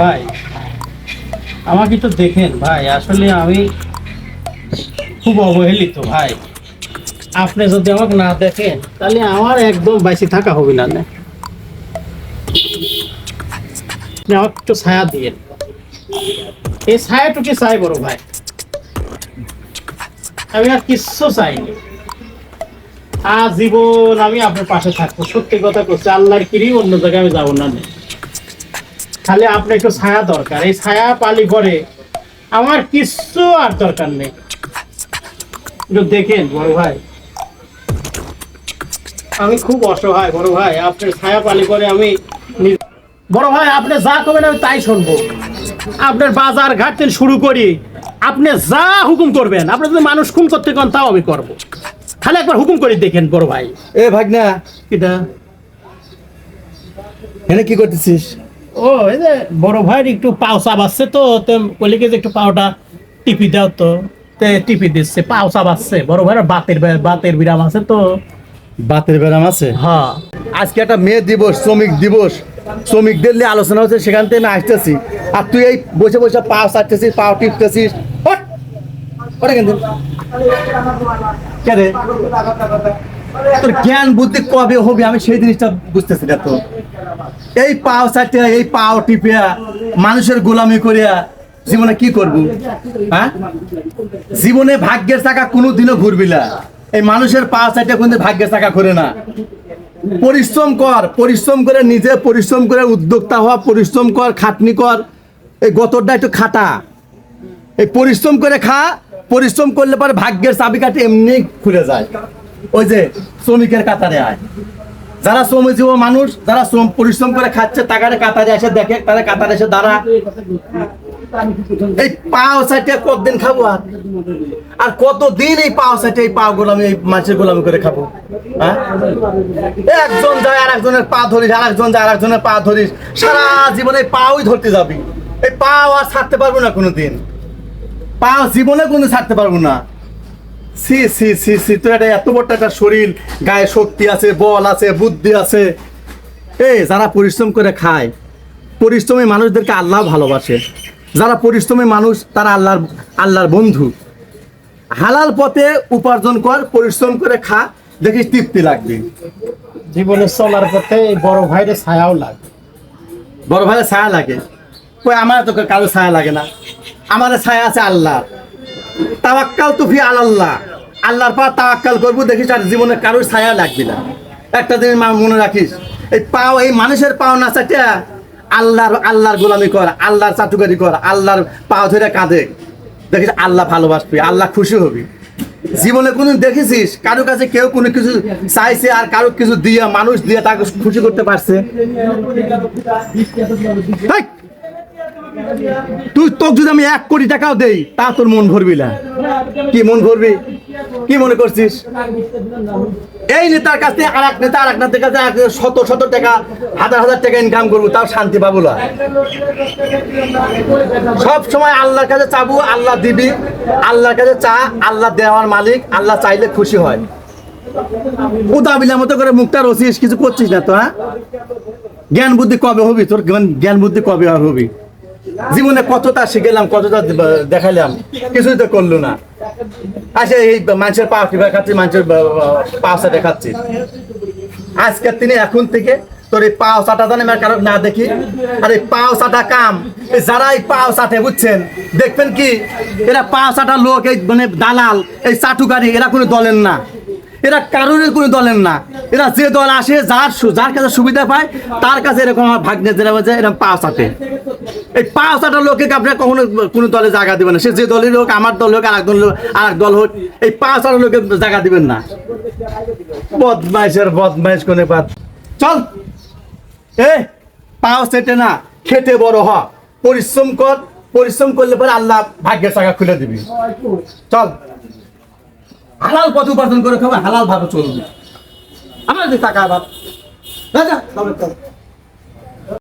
ভাই, আমাকে তো দেখেন ভাই, আসলে আমি খুব অবহেলিত ভাই। আপনি যদি আমাকে না দেখেন, তাহলে আমার একদম বাইসে থাকা হবে না আমাকে একটু ছায়া দিয়ে এই ছায়াটুকু চাই বড় ভাই। আমি আর কিচ্ছু চাইনি আজীবন আমি আপনার পাশে থাকব। সত্যি কথা করছি আল্লাহর কিরি অন্য জায়গায় আমি যাব না নেই খালি আপনার একটু ছায়া দরকার। এই ছায়া পালি করে আমার কিচ্ছু আর দরকার নেই। একটু দেখেন বড় ভাই। আমি খুব অসহায় বড় ভাই। আপনার ছায়া পালি করে আমি বড় ভাই আপনি যা করবেন আমি তাই শুনব। আপনার বাজার ঘাট শুরু করি। আপনি যা হুকুম করবেন আপনি যদি মানুষ খুন করতে কন তাও আমি করব। খালি একবার হুকুম করে দেখেন বড় ভাই। এ ভাগনা। এটা এনে কি করতেছিস? ও এই যে বড় ভাইয়ের একটু পাও চাবাচ্ছে তো তো কলিকে যে একটু পাওটা টিপি দাও তো। তে টিপি দিচ্ছে পাও চাবাচ্ছে বড় ভাইয়ের বাতের বাতের বিরাম আছে তো। বাতের ব্যারাম আছে? হ্যাঁ। আজকে একটা মে দিবস শ্রমিক দিবস। শ্রমিকদের নিয়ে আলোচনা হচ্ছে সেখান থেকে আমি আসতেছি। আর তুই এই বসে বসে পাও চাটতেছিস পাও টিপতেছিস ওটা কেন কে রে? তোর জ্ঞান, বুদ্ধি কবে হবে আমি সেই জিনিসটা বুঝতেছি না তো। এই পাও চাটে এই পাও টিপিয়া, মানুষের গোলামি করিয়া জীবনে কি করব? হ্যাঁ? জীবনে ভাগ্যের চাকা কোনোদিনও ঘুরবি না। এই মানুষের পা চাইটা কোনদিন ভাগ্যের চাকা ঘুরে না। পরিশ্রম কর, পরিশ্রম করে নিজে, পরিশ্রম করে উদ্যোক্তা হওয়া, পরিশ্রম কর, খাটনি কর। এই গতরটা একটু খাটা। এই পরিশ্রম করে খা, পরিশ্রম করলে পরে ভাগ্যের চাবিকাঠি এমনি খুলে যায়। ওই যে শ্রমিকের কাতারে আয়। যারা শ্রমজীব মানুষ, যারা শ্রম পরিশ্রম করে খাচ্ছে তাকারে কাতারে এসে দেখে তারা কাতারে এসে দাঁড়া। এই পাও সাইটে কতদিন খাব আর? আর কতদিন এই পাও সাইটে এই পা গোলামি, এই মাছের গোলামি করে খাব? হ্যাঁ? একজন যায় আর একজনের পা ধরিস আর একজন যায় আর একজনের পা ধরিস। সারা জীবনে পাওই ধরতে যাবি। এই পাও আর ছাড়তে পারব না কোনোদিন। পা জীবনে কোনো ছাড়তে পারব না। সি সি সি সি তো এটা এত বড় একটা শরীর গায়ে শক্তি আছে বল আছে বুদ্ধি আছে। এই যারা পরিশ্রম করে খায় পরিশ্রমী মানুষদেরকে আল্লাহ ভালোবাসে। যারা পরিশ্রমী মানুষ তারা আল্লাহর আল্লাহর বন্ধু। হালাল পথে উপার্জন কর পরিশ্রম করে খা দেখিস তৃপ্তি লাগবে। জীবনে চলার পথে বড় ভাইয়ের ছায়াও লাগে। বড় ভাইয়ের ছায়া লাগে। কই আমার তো কারও ছায়া লাগে না। আমার ছায়া আছে আল্লাহ তাওয়াক্কাল তুফি আল্লাহ আল্লাহর পা তাওয়াক্কাল করব, দেখিস আর জীবনে কারোর ছায়া লাগবে না। একটা জিনিস মনে রাখিস, এই পাও এই মানুষের পাও না চাটিয়া আল্লাহর আল্লাহর গোলামি কর, আল্লাহর চাটুকারি কর, আল্লাহর পাও ধরে কাঁদে। দেখিস, আল্লাহ ভালোবাসবি, আল্লাহ খুশি হবি। জীবনে কোনো দেখেছিস কারও কাছে কেউ কোনো কিছু চাইছে আর কারও কিছু দিয়ে, মানুষ দিয়ে তাকে খুশি করতে পারছে! তুই তোকে যদি আমি এক কোটি টাকাও দেই, তা তোর মন ভরবি না। কি মন ভরবি? কি মনে করছিস? এই নেতার কাছ থেকে আর এক নেতা আর এক নেতার কাছে শত শত টাকা, হাজার হাজার টাকা ইনকাম করব, তাও শান্তি পাবো না। সব সময় আল্লাহর কাছে চাবো, আল্লাহ দিবি। আল্লাহর কাছে চা, আল্লাহ দেওয়ার মালিক, আল্লাহ চাইলে খুশি হয়। উদাবিলা মতো করে মুখটা রসিস কিছু করছিস না তো হ্যাঁ? জ্ঞান বুদ্ধি কবে হবি? তোর জ্ঞান- বুদ্ধি কবে আর হবি? জীবনে কতটা শিখেলাম, কতটা দে- দেখাইলাম, কিছুই তো করল না। আচ্ছা এই মানুষের পা টিপা খাচ্ছি, মানুষের পাওসা দেখাচ্ছি। আজকের দিনে এখন থেকে তোর এই জানে কারণ না দেখি। আর এই কাম। যারা এই পাও বুঝছেন? দেখবেন কি? এরা পাও লোক, এই মানে দালাল, এই চাটুকারি, এরা কোনো দলের না। এরা কারোর কোনো দলের না। এরা যে দল আসে, যার যার কাছে সুবিধা পায়, তার কাছে এরকম আমার ভাগ্নে এরকম পাও চাটে। এই পাঁচ আটা লোককে আপনার কখনো কোনো দলে জায়গা দিবেন না? সে যে দলের হোক আমার দল হোক আর এক দল হোক আর এক দল হোক এই পাঁচ আটা লোকে জায়গা দিবেন না। বদমাইশের বদমাইশ কোনে পাত? চল। এ পাও সেটে না খেতে বড় হ। পরিশ্রম কর পরিশ্রম করলে পরে আল্লাহ ভাগ্যের চাকা খুলে দিবি। চল। হালাল পথ উপার্জন করে খাবে হালাল ভাবে চলবি। আমার যে টাকা আবার তবে চল।